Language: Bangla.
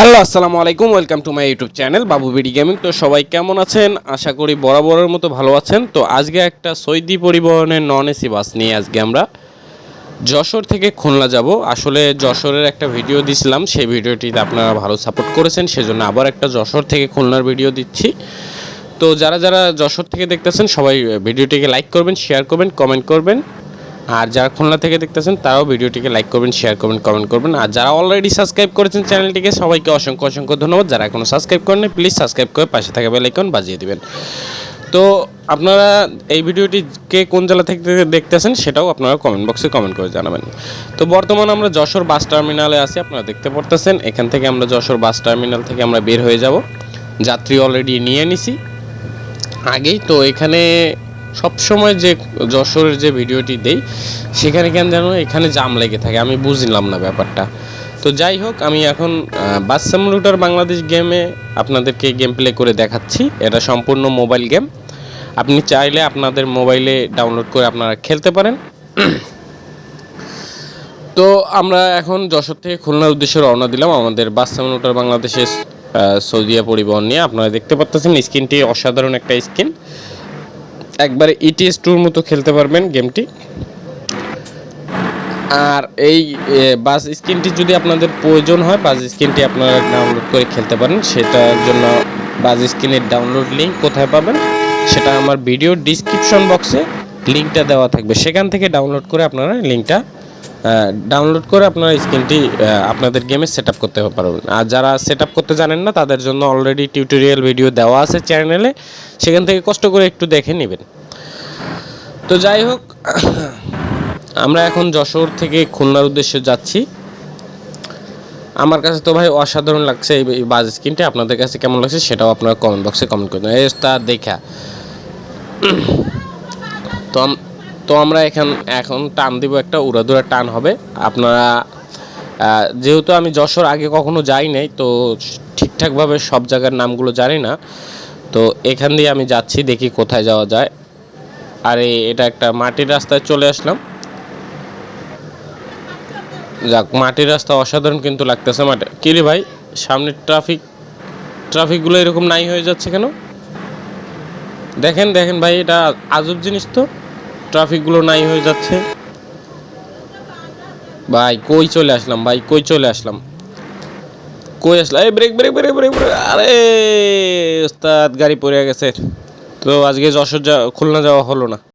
হ্যালো, আসসালামু আলাইকুম, welcome to my YouTube channel Babu BD gaming. তো সবাই কেমন আছেন? আশা করি বরাবরের মতো ভালো আছেন। তো আজকে একটা সৈদি পরিবহনের নন এসি বাস নিয়ে আজকে আমরা যশোর থেকে খুলনা যাব। আসলে যশোরের একটা ভিডিও দিছিলাম, সেই ভিডিওটিতে আপনারা ভালো সাপোর্ট করেছেন, সেজন্য আবার একটা যশোর থেকে খুলনার ভিডিও দিচ্ছি। তো যারা যারা যশোর থেকে দেখতেছেন, সবাই ভিডিওটিকে লাইক করবেন শেয়ার করবেন কমেন্ট করবেন। আর যারা খুলনা থেকে দেখতেছেন, তারাও ভিডিওটিকে লাইক করবেন শেয়ার করবেন কমেন্ট করবেন। আর যারা অলরেডি সাবস্ক্রাইব করেছেন চ্যানেলটিকে সবাইকে অসংখ্য অসংখ্য ধন্যবাদ। যারা এখনও সাবস্ক্রাইব করেন প্লিজ সাবস্ক্রাইব করে পাশে থাকা বেল আইকন বাজিয়ে দিবেন। তো আপনারা এই ভিডিওটি কে কোন জেলা থেকে দেখতেছেন, সেটাও আপনারা কমেন্ট বক্সে কমেন্ট করে জানাবেন। তো বর্তমানে আমরা যশোর বাস টার্মিনালে আছি, আপনারা দেখতে পারতেছেন। এখান থেকে আমরা যশোর বাস টার্মিনাল থেকে আমরা বের হয়ে যাব। যাত্রী অলরেডি নিয়ে নিছি। আগেই তো এখানে সব সময় যে যশোরের যে ভিডিওটি দেই, সেখানে কেন যেন এখানে জাম লেগে থাকে, আমি বুঝলাম না ব্যাপারটা। তো যাই হোক, আমি এখন বাস সামলুটার বাংলাদেশ গেমে আপনাদেরকে গেম প্লে করে দেখাচ্ছি। এটা সম্পূর্ণ মোবাইল গেম আপনি চাইলে আপনাদের মোবাইলে ডাউনলোড করে আপনারা খেলতে পারেন। তো আমরা এখন যশোর থেকে খুলনার উদ্দেশ্যে রওনা দিলাম আমাদের বাস সামলুটার বাংলাদেশের সৌদিয়া পরিবহন নিয়ে। আপনারা দেখতে পাচ্ছেন স্ক্রিনটি অসাধারণ একটা স্ক্রিন একবারে ইটিএস টুর মতো খেলতে পারবেন গেমটি। আর এই বাস স্ক্রিনটি যদি আপনাদের প্রয়োজন হয়, বাস স্ক্রিনটি আপনারা ডাউনলোড করে খেলতে পারেন। সেটার জন্য বাস স্ক্রিনের ডাউনলোড লিঙ্ক কোথায় পাবেন, সেটা আমার ভিডিও ডিসক্রিপশন বক্সে লিঙ্কটা দেওয়া থাকবে। সেখান থেকে ডাউনলোড করে আপনারা লিঙ্কটা ডাউনলোড করে আপনারা স্ক্রিনটি আপনাদের গেমে সেট করতে পারবেন। আর যারা সেট করতে জানেন না, তাদের জন্য অলরেডি টিউটোরিয়াল ভিডিও দেওয়া আছে চ্যানেলে সেখান থেকে কষ্ট করে একটু দেখে নেবেন। তো যাই হোক, আমরা এখন যশোর থেকে খুলনার উদ্দেশ্যে যাচ্ছি। আমার কাছে তো ভাই অসাধারণ লাগছে এই বাজ স্ক্রিনটা আপনাদের কাছে কেমন লাগছে সেটাও আপনারা কমেন্ট বক্সে কমেন্ট করবেন এই তা দেখা। তো তো আমরা এখন এখন টান দিব একটা উড়াদুরা টান হবে। আপনারা যেহেতু আমি যশোর আগে কখনো যাই নাই, তো ঠিকঠাকভাবে সব জায়গার নামগুলো জানি না। তো এখান দিয়ে আমি যাচ্ছি, দেখি কোথায় যাওয়া যায়। আরে, এটা একটা মাটির রাস্তায় চলে আসলাম। যাক, মাটির রাস্তা অসাধারণ কিন্তু লাগতেছে মাঠে। কি রে ভাই সামনের ট্রাফিক, ট্রাফিকগুলো এরকম নাই হয়ে যাচ্ছে কেন? দেখেন দেখেন ভাই, এটা আজব জিনিস তো। ট্রাফিকগুলো নাই হয়ে যাচ্ছে। ভাই, কই চলে আসলাম, ভাই, কই চলে আসলাম? কই আসলাম এই ব্রেক ব্রেক ব্রেক ব্রেক আরে, ওস্তাদ, গাড়ি পড়ে গেছে। তো আজকে যশোর যা খুলনা যাওয়া হলো না।